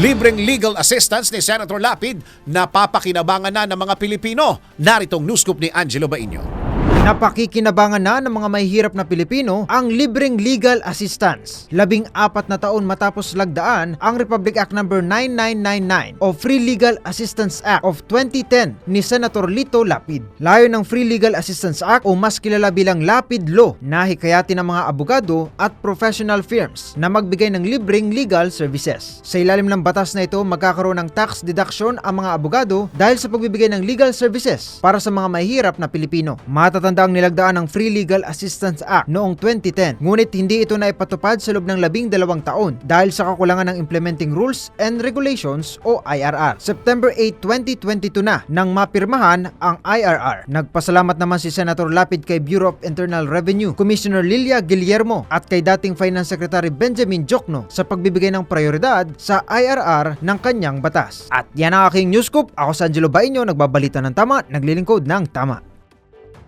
Libreng legal assistance ni Senator Lapid napapakinabangan na ng mga Pilipino. Naritong newscoop ni Angelo Bainio. Napakikinabangan na ng mga mahihirap na Pilipino ang libreng legal assistance. Labing apat na taon matapos lagdaan ang Republic Act No. 9999 o Free Legal Assistance Act of 2010 ni Senator Lito Lapid. Layo ng Free Legal Assistance Act o mas kilala bilang Lapid Law na hikayatin ng mga abogado at professional firms na magbigay ng libreng legal services. Sa ilalim ng batas na ito, magkakaroon ng tax deduction ang mga abogado dahil sa pagbibigay ng legal services para sa mga mahihirap na Pilipino. Matatanda ang nilagdaan ng Free Legal Assistance Act noong 2010, ngunit hindi ito na ipatupad sa loob ng labing dalawang taon dahil sa kakulangan ng Implementing Rules and Regulations o IRR. September 8, 2022 na nang mapirmahan ang IRR. Nagpasalamat naman si Senator Lapid kay Bureau of Internal Revenue, Commissioner Lilia Guillermo at kay dating Finance Secretary Benjamin Jokno sa pagbibigay ng prioridad sa IRR ng kanyang batas. At yan ang aking news scoop. Ako si Angelo Bainyo, nagbabalita ng tama, naglilingkod ng tama.